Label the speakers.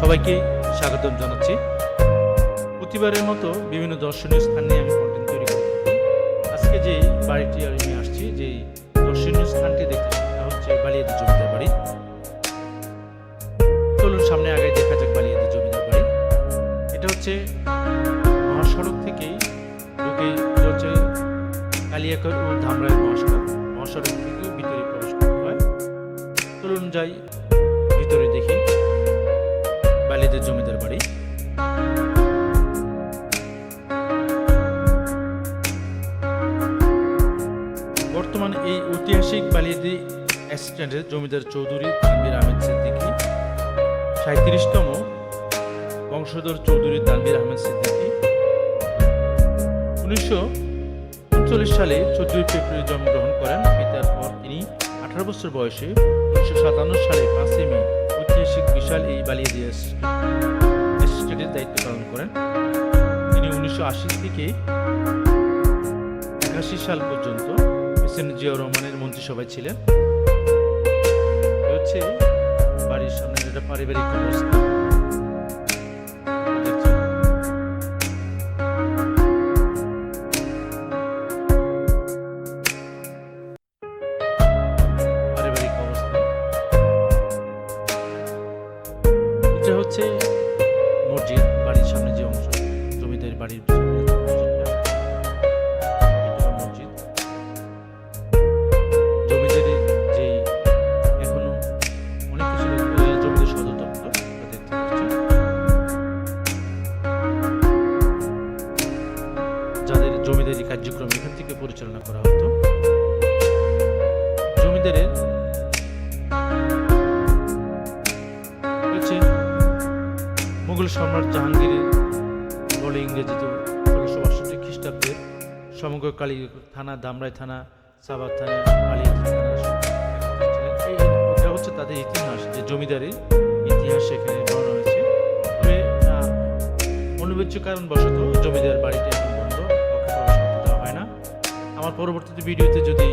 Speaker 1: সবাইকে স্বাগতম জানাচ্ছি। প্রতিবারের মতো বিভিন্ন দর্শনীয় স্থান নিয়ে আমি কন্টেন্ট তৈরি করে আজকে যে বাড়িটি আমি আসছি যে দর্শনীয় স্থানটি দেখতে সেটা হচ্ছে বালিয়াদি জমিদার বাড়ি। চলুন সামনে আগে দেখা যাক বালিয়াদি জমিদার বাড়ি। এটা হচ্ছে মহাসড়ক থেকেই ঢুকে হচ্ছে কালিয়াকর ও ধামরাই মহাসড়ক। মহাসড়ক থেকে ভিতরে প্রবেশ করতে হয়। চলুন যাই, ভিতরে দেখি। বালিয়াদের জমিদার বাড়ি। বর্তমানে এই ঐতিহাসিক বালিয়াদি অ্যাসিস্ট্যান্টের জমিদার চৌধুরী তানভীর আহমেদ সিদ্দিকী সাঁত্রিশতম বংশধর চৌধুরী তানভীর আহমেদ সিদ্দিকী। উনিশশো উনচল্লিশ সালে চোদ্দই ফেব্রুয়ারি জন্মগ্রহণ করেন। পিতার পর তিনি আঠারো বছর বয়সে উনিশশো সাতান্ন সালে পাঁচই মে ঐতিহাসিক বিশাল এই বালিয়ে দিয়ে স্টেটের দায়িত্ব পালন করেন। তিনি উনিশশো আশি থেকে একাশি সাল পর্যন্ত এসএন জিয়াউর রহমানের মন্ত্রিসভায় ছিলেন। হচ্ছে বাড়ির সামনে যেটা পারিবারিক অবস্থা। হচ্ছে মসজিদ, বাড়ির সামনে যে অংশ, জমিদার বাড়ির মসজিদ। যে এখনও অনেক কিছু যাদের জমিদারি কার্যক্রম এখান থেকে পরিচালনা করা হতো, জমিদারের মুঘল সম্রাট জাহাঙ্গীরের বলে ইংরেজিতে ষোলোশো বাষট্টি খ্রিস্টাব্দের সমগ্র কালী থানা, দামরাই থানা সাবাদ থানা এই এটা হচ্ছে তাদের ইতিহাস, যে জমিদারির ইতিহাস সেখানে বর্ণনা হয়েছে। তবে অনিবার্য কারণবশত জমিদার বাড়িতে এখন বন্ধ দেওয়া হয় না। আমার পরবর্তীতে ভিডিওতে যদি